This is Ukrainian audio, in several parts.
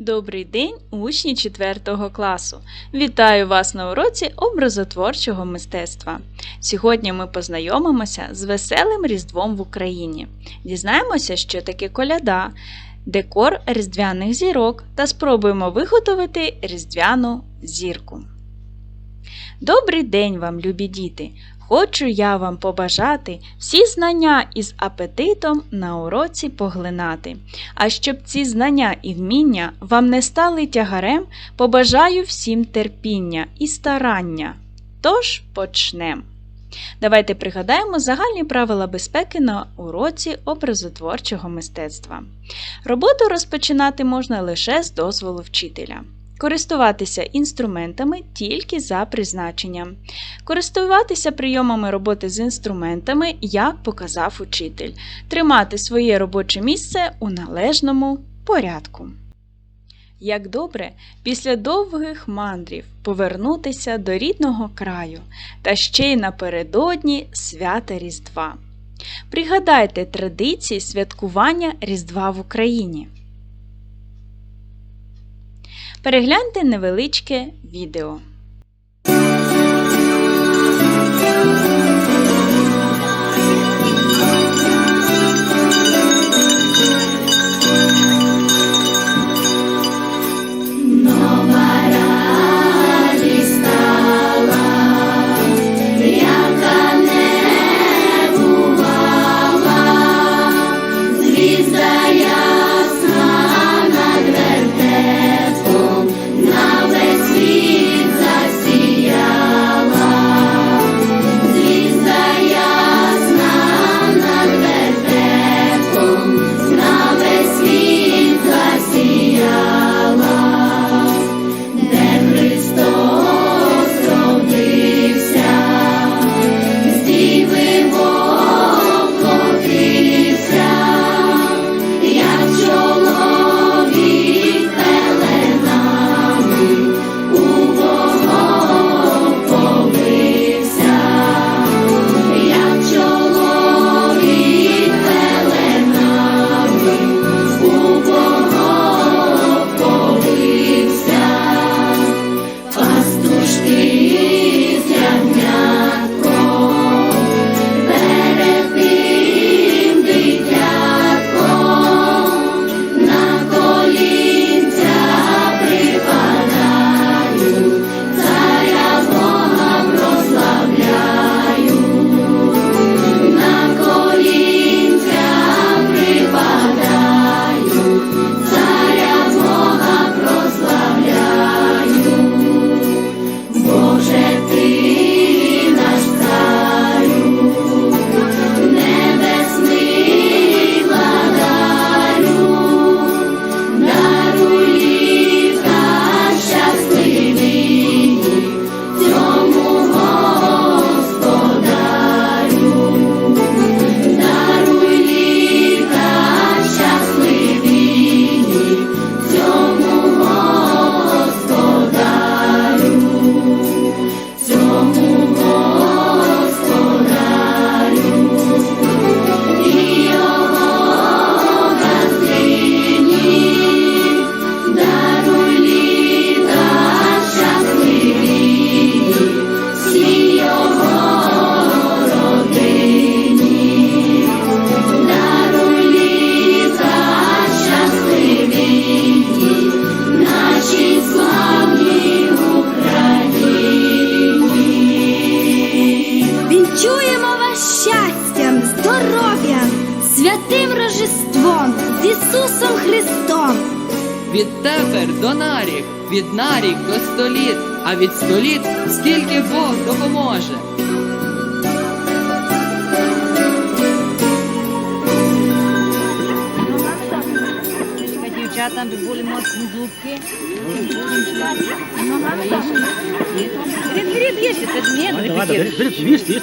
Добрий день, учні 4 класу! Вітаю вас на уроці образотворчого мистецтва. Сьогодні ми познайомимося з веселим Різдвом в Україні. Дізнаємося, що таке коляда, декор різдвяних зірок та спробуємо виготовити різдвяну зірку. Добрий день вам, любі діти! Хочу я вам побажати всі знання із апетитом на уроці поглинати. А щоб ці знання і вміння вам не стали тягарем, побажаю всім терпіння і старання. Тож почнемо. Давайте пригадаємо загальні правила безпеки на уроці образотворчого мистецтва. Роботу розпочинати можна лише з дозволу вчителя. Користуватися інструментами тільки за призначенням. Користуватися прийомами роботи з інструментами, як показав учитель. Тримати своє робоче місце у належному порядку. Як добре після довгих мандрів повернутися до рідного краю та ще й напередодні свята Різдва. Пригадайте традиції святкування Різдва в Україні. Перегляньте невеличке відео. Ісусом Христом. Відтепер до нарік, від нарік до століт, а від століт скільки Бог допоможе. Дівчата би були моцні зубки. Вперед, вперед, їжте, це ж ні, Давай, давай, бери, бери, їсти,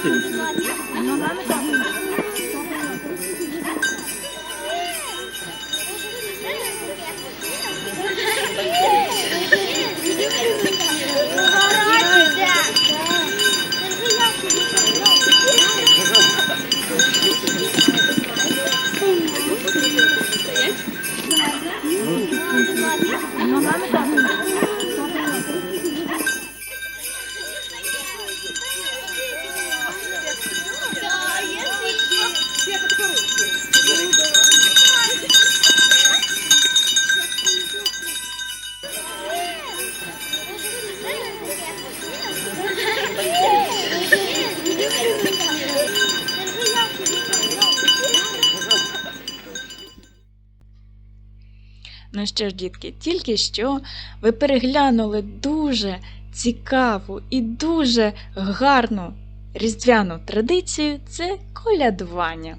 Що ж, дітки, тільки що ви переглянули дуже цікаву і дуже гарну різдвяну традицію це колядування.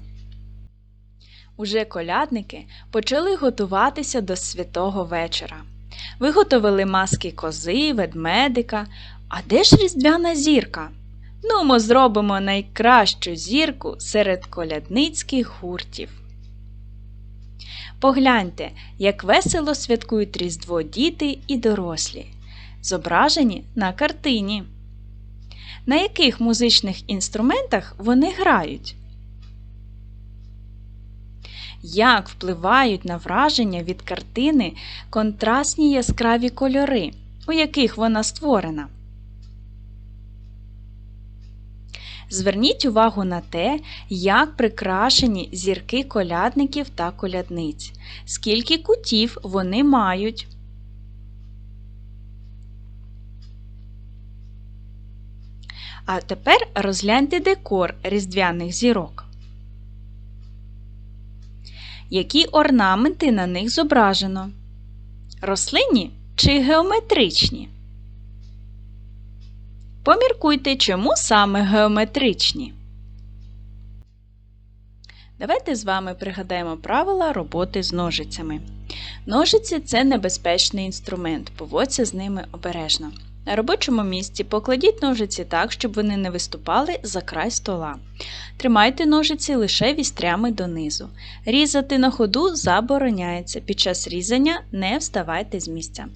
Уже колядники почали готуватися до святого вечора. Виготовили маски кози, ведмедика. А де ж різдвяна зірка? Ну, ми зробимо найкращу зірку серед колядницьких гуртів. Погляньте, як весело святкують Різдво діти і дорослі, зображені на картині. На яких музичних інструментах вони грають? Як впливають на враження від картини контрастні яскраві кольори, у яких вона створена? Зверніть увагу на те, як прикрашені зірки колядників та колядниць, скільки кутів вони мають. А тепер розгляньте декор різдвяних зірок. Які орнаменти на них зображено? Рослинні чи геометричні? Поміркуйте, чому саме геометричні. Давайте з вами пригадаємо правила роботи з ножицями. Ножиці це небезпечний інструмент, поводься з ними обережно. На робочому місці покладіть ножиці так, щоб вони не виступали за край стола. Тримайте ножиці лише вістрями донизу. Різати на ходу забороняється. Під час різання не вставайте з місця.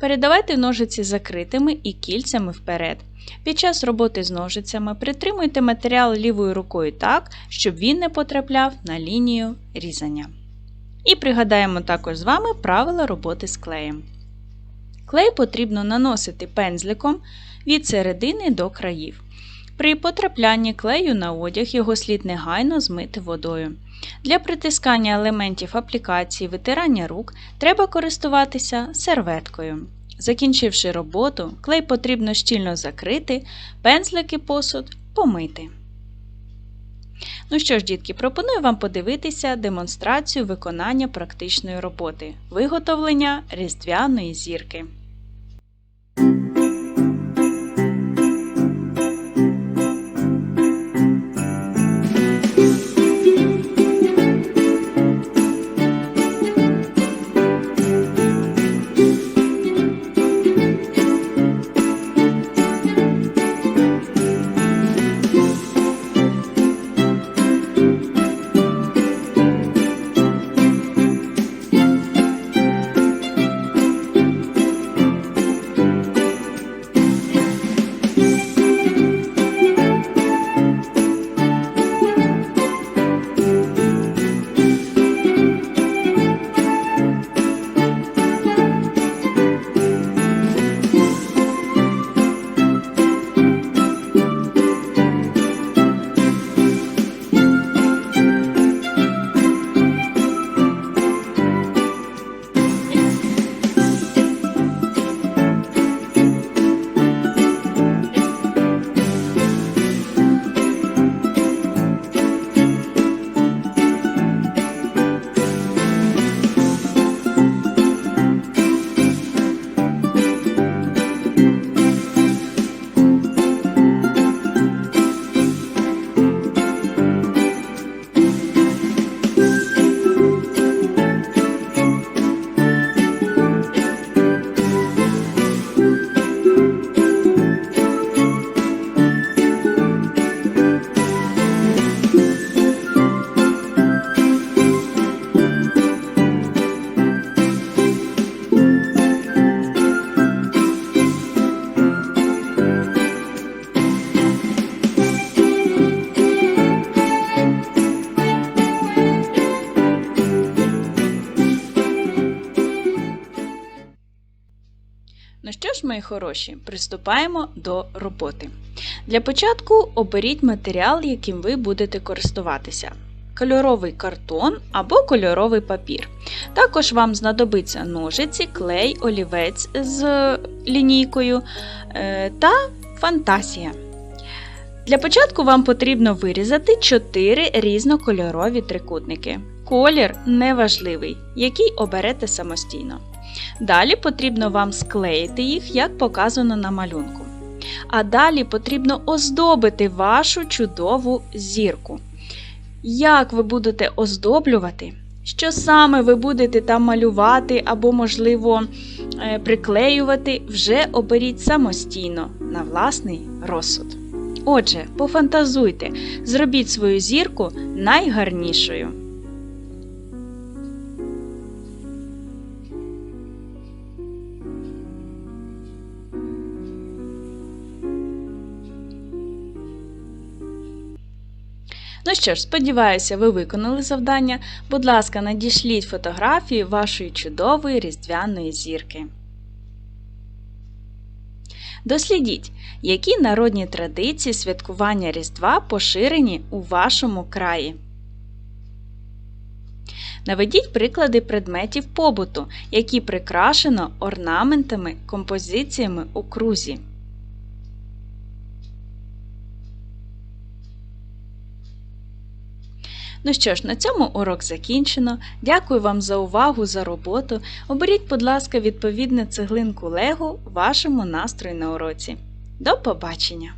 Передавайте ножиці закритими і кільцями вперед. Під час роботи з ножицями притримуйте матеріал лівою рукою так, щоб він не потрапляв на лінію різання. І пригадаємо також з вами правила роботи з клеєм. Клей потрібно наносити пензликом від середини до країв. При потраплянні клею на одяг його слід негайно змити водою. Для притискання елементів аплікації витирання рук треба користуватися серветкою. Закінчивши роботу, клей потрібно щільно закрити, пензлик і посуд помити. Ну що ж, дітки, пропоную вам подивитися демонстрацію виконання практичної роботи виготовлення різдвяної зірки. Ну що ж, мої хороші, приступаємо до роботи. Для початку оберіть матеріал, яким ви будете користуватися. Кольоровий картон або кольоровий папір. Також вам знадобиться ножиці, клей, олівець з лінійкою е, та фантазія. Для початку вам потрібно вирізати 4 різнокольорові трикутники. Колір неважливий, який оберете самостійно. Далі потрібно вам склеїти їх, як показано на малюнку. А далі потрібно оздобити вашу чудову зірку. Як ви будете оздоблювати? Що саме ви будете там малювати або, можливо, е, приклеювати, вже оберіть самостійно на власний розсуд. Отже, пофантазуйте, зробіть свою зірку найгарнішою. Ну що ж, сподіваюся, ви виконали завдання. Будь ласка, надішліть фотографії вашої чудової різдвяної зірки. Дослідіть, які народні традиції святкування Різдва поширені у вашому краї. Наведіть приклади предметів побуту, які прикрашено орнаментами, композиціями у крузі. Ну що ж, на цьому урок закінчено. Дякую вам за увагу, за роботу. Оберіть, будь ласка, відповідне цеглинку Лего вашому настрою на уроці. До побачення!